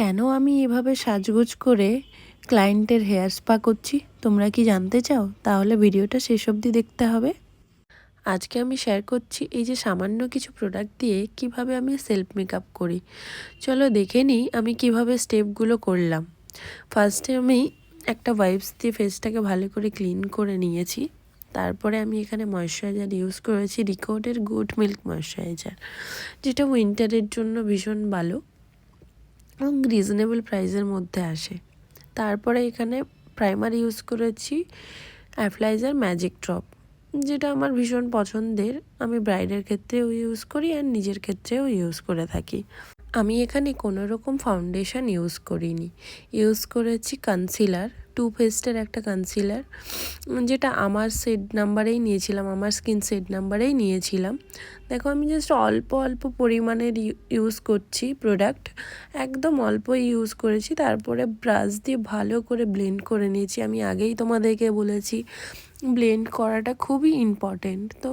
কেন আমি এভাবে সাজগোজ করে ক্লায়েন্টের হেয়ার স্পা করছি? তোমরা কি জানতে চাও? তাহলে ভিডিওটা শেষ অবধি দেখতে হবে। আজকে আমি শেয়ার করছি এই যে সামান্য কিছু প্রোডাক্ট দিয়ে কীভাবে আমি সেলফ মেকআপ করি। চলো দেখে নিই আমি কীভাবে স্টেপগুলো করলাম। ফার্স্টে আমি একটা ওয়াইপস দিয়ে ফেসটাকে ভালো করে ক্লিন করে নিয়েছি। তারপরে আমি এখানে ময়শ্চারাইজার ইউজ করেছি রিকোডের গুড মিল্ক ময়শ্চারাইজার যেটা উইন্টারের জন্য ভীষণ ভালো। এবং রিজনেবল প্রাইসের মধ্যে আসে। তারপরে এখানে প্রাইমার ইউজ করেছি অ্যাপ্লাইজার ম্যাজিক ড্রপ যেটা আমার ভীষণ পছন্দের। আমি ব্রাইডের ক্ষেত্রেও ইউজ করি আর নিজের ক্ষেত্রেও ইউজ করে থাকি। আমি এখানে কোনো রকম ফাউন্ডেশন ইউজ করিনি। ইউজ করেছি কনসিলার টু ফেস্টের একটা কনসিলার যেটা আমার সেট নাম্বারেই নিয়েছিলাম, আমার স্কিন সেট নাম্বারেই নিয়েছিলাম। দেখো, আমি জাস্ট অল্প অল্প পরিমাণের ইউজ করছি প্রোডাক্ট একদম অল্প ইউজ করেছি, তারপরে ব্রাশ দিয়ে ভালো করে ব্লেন্ড করে নিয়েছি। আমি আগেই তোমাদেরকে বলেছি ব্লেন্ড করাটা খুবই ইম্পর্টেন্ট তো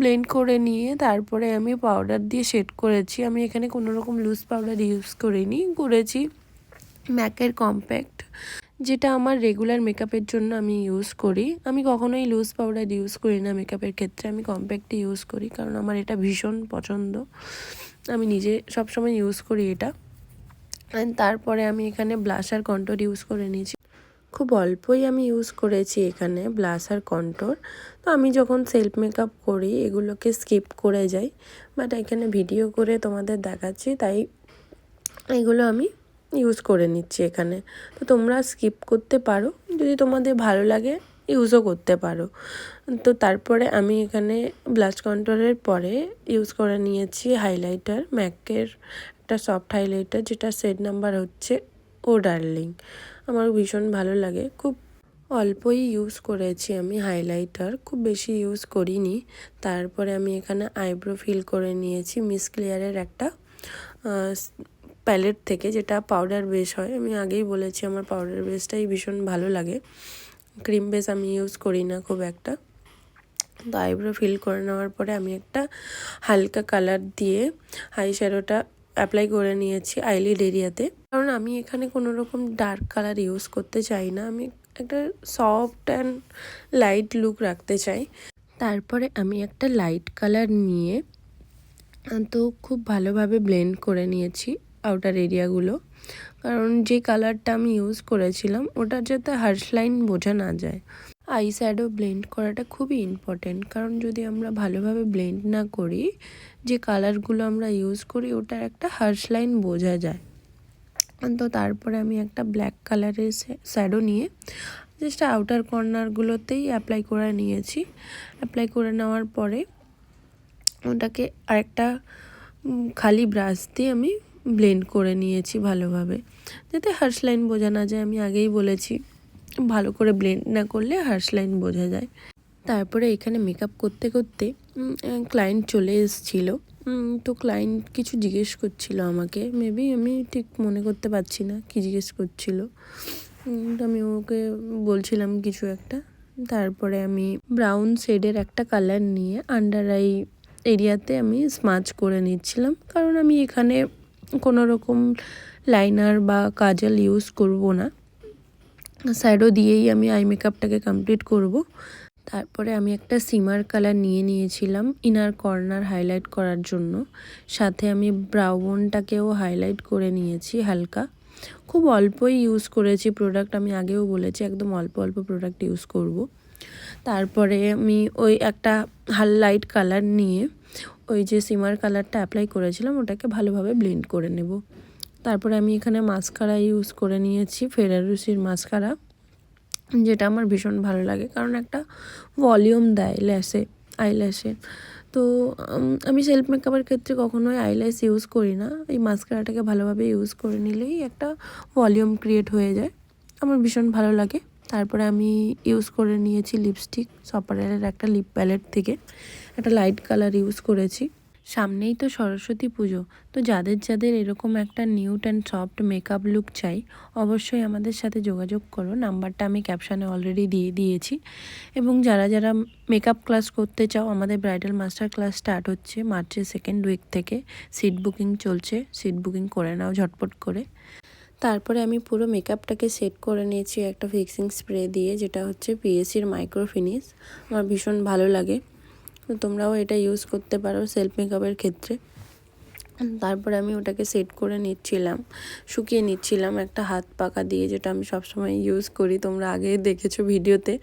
ব্লেন্ড করে নিয়ে তারপরে আমি পাউডার দিয়ে সেট করেছি। আমি এখানে কোনো রকম লুজ পাউডার ইউজ করিনি, করেছি ম্যাকের কম্প্যাক্ট যেটা আমার রেগুলার মেকআপের জন্য আমি ইউজ করি। আমি কখনোই লুজ পাউডার ইউজ করি না মেকআপের ক্ষেত্রে, আমি কম্প্যাক্টই ইউজ করি, কারণ আমার এটা ভীষণ পছন্দ। আমি নিজে সবসময় ইউজ করি এটা। অ্যান্ড তারপরে আমি এখানে ব্লাশার কন্ট্রোল ইউজ করে নিয়েছি। খুব অল্পই আমি ইউজ করেছি এখানে ব্লাশার কন্ট্রোর তো আমি যখন সেলফ মেকআপ করি, এগুলোকে স্কিপ করে যাই। বাট এখানে ভিডিও করে তোমাদের দেখাচ্ছি, তাই এগুলো আমি ইউজ করে নিচ্ছি এখানে। তো তোমরা স্কিপ করতে পারো। যদি তোমাদের ভালো লাগে ইউজও করতে পারো। তো তারপরে আমি এখানে ব্লাশ কন্ট্রোলের পরে ইউজ করে নিয়েছি হাইলাইটার ম্যাকের একটা সফট হাইলাইটার যেটা সেট নাম্বার হচ্ছে ও ডার্লিং আমার ভীষণ ভালো লাগে। খুব অল্পই ইউজ করেছি আমি হাইলাইটার খুব বেশি ইউজ করিনি। তারপরে আমি এখানে আইব্রো ফিল করে নিয়েছি। মিস ক্লিয়ারের একটা প্যালেট থেকে যেটা পাউডার বেস হয়, আমি আগেই বলেছি আমার পাউডার বেসটাই ভীষণ ভালো লাগে। ক্রিম বেস আমি ইউজ করি না খুব একটা। তো আইব্রো ফিল করে নেওয়ার পরে আমি একটা হালকা কালার দিয়ে হাই শ্যাডোটা অ্যাপ্লাই করে নিয়েছি আইলিড এরিয়াতে কারণ আমি এখানে কোনো রকম ডার্ক কালার ইউজ করতে চাই না, আমি একটা সফট অ্যান্ড লাইট লুক রাখতে চাই। তারপরে আমি একটা লাইট কালার নিয়ে, তো খুব ভালোভাবে ব্লেন্ড করে নিয়েছি। আউটার এরিয়াগুলো কারণ যে কালারটা আমি ইউজ করেছিলাম, ওটার যাতে হার্শ লাইন বোঝা না যায়। আই শ্যাডো ব্লেন্ড করাটা খুবই ইম্পর্টেন্ট কারণ যদি আমরা ভালোভাবে ব্লেন্ড না করি, যে কালারগুলো আমরা ইউজ করি, ওটার একটা হার্শ লাইন বোঝা যায়। তো তারপরে আমি একটা ব্ল্যাক কালারের শ্যাডো নিয়ে জাস্ট আউটার কর্নারগুলোতেই অ্যাপ্লাই করে নিয়েছি। অ্যাপ্লাই করে নেওয়ার পরে ওটাকে আরেকটা খালি ব্রাশ দিয়ে আমি ব্লেন্ড করে নিয়েছি ভালোভাবে। যাতে হার্স লাইন বোঝা না যায়, আমি আগেই বলেছি, ভালো করে ব্লেন্ড না করলে হার্স লাইন বোঝা যায়। তারপরে এখানে মেকআপ করতে করতে ক্লায়েন্ট চলে এসেছিল। তো ক্লায়েন্ট কিছু জিজ্ঞেস করছিল আমাকে। মেবি আমি ঠিক মনে করতে পারছি না কি জিজ্ঞেস করছিল। তো আমি ওকে বলছিলাম কিছু একটা। তারপরে আমি ব্রাউন শেডের একটা কালার নিয়ে আন্ডার আই এরিয়াতে আমি স্মাচ করে নিচ্ছিলাম। কারণ আমি এখানে কোনো রকম লাইনার বা কাজল ইউজ করব না। শ্যাডো দিয়েই আমি আই মেকআপটাকে কমপ্লিট করব। তারপরে আমি একটা সিমার কালার নিয়ে নিয়েছিলাম ইনার কর্নার হাইলাইট করার জন্য। সাথে আমি ব্রাউনটাকেও হাইলাইট করে নিয়েছি হালকা। খুব অল্পই ইউজ করেছি প্রোডাক্ট আমি আগেও বলেছি একদম অল্প অল্প প্রোডাক্ট ইউজ করব। তারপরে আমি ওই একটা হাল লাইট কালার নিয়ে ওই যে সিমার কালারটা অ্যাপ্লাই করেছিলাম, ওটাকে ভালোভাবে ব্লেন্ড করে নেব। তারপরে আমি এখানে মাস্কারা ইউজ করে নিয়েছি, ফেরারুসির মাস্কারা যেটা আমার ভীষণ ভালো লাগে, কারণ একটা ভলিউম দেয় ল্যাসে আইল্যাশে তো আমি সেলফ মেকআপের ক্ষেত্রে কখনোই আইল্যাশ ইউজ করি না। এই মাস্কারাটাকে ভালোভাবে ইউজ করে নিলেই একটা ভলিউম ক্রিয়েট হয়ে যায়। আমার ভীষণ ভালো লাগে। তারপরে আমি ইউজ করে নিয়েছি লিপস্টিক সপারেলের একটা লিপ প্যালেট থেকে। একটা লাইট কালার ইউজ করেছি। সামনেই তো সরস্বতী পুজো, তো যাদের যাদের এরকম একটা nude and soft makeup look চাই, অবশ্যই আমাদের সাথে যোগাযোগ করো। নাম্বারটা আমি ক্যাপশানে অলরেডি দিয়ে দিয়েছি। এবং যারা যারা মেকআপ ক্লাস করতে চাও, আমাদের ব্রাইডাল মাস্টার ক্লাস স্টার্ট হচ্ছে মার্চের সেকেন্ড উইক থেকে। সিট বুকিং চলছে সিট বুকিং করে নাও ঝটপট করে। তারপরে আমি পুরো মেকআপটাকে সেট করে নিয়েছি, একটা ফিক্সিং স্প্রে দিয়ে, যেটা হচ্ছে পিএসির মাইক্রো ফিনিশ আমার ভীষণ ভালো লাগে। তো তোমরাও এটা ইউজ করতে পারো সেলফ মেকআপের ক্ষেত্রে। তারপরে আমি ওটাকে সেট করে নিচ্ছিলাম, শুকিয়ে নিচ্ছিলাম একটা হাত পাকা দিয়ে, যেটা আমি সবসময় ইউজ করি। তোমরা আগে দেখেছ ভিডিওতে।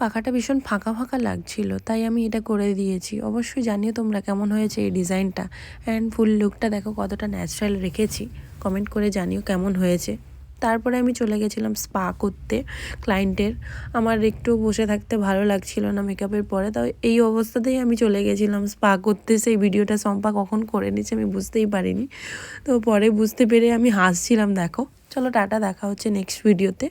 পাখাটা ভীষণ ফাঁকা ফাঁকা লাগছিল, তাই আমি এটা করে দিয়েছি। অবশ্যই জানিও তোমরা কেমন হয়েছে এই ডিজাইনটা অ্যান্ড ফুল লুকটা দেখো কতটা ন্যাচারাল রেখেছি। কমেন্ট করে জানিও কেমন হয়েছে। তারপরে আমি চলে গেছিলাম স্পা করতে ক্লায়েন্টের আমার একটু বসে থাকতে ভালো লাগছিল না মেকআপের পরে, তাও এই অবস্থাতেই আমি চলে গেছিলাম স্পা করতে। সেই ভিডিওটা সম্পা কখন করে নিচ্ছে আমি বুঝতেই পারিনি। তো পরে বুঝতে পেরে আমি হাসছিলাম, দেখো। চলো টাটা, দেখা হচ্ছে নেক্সট ভিডিওতে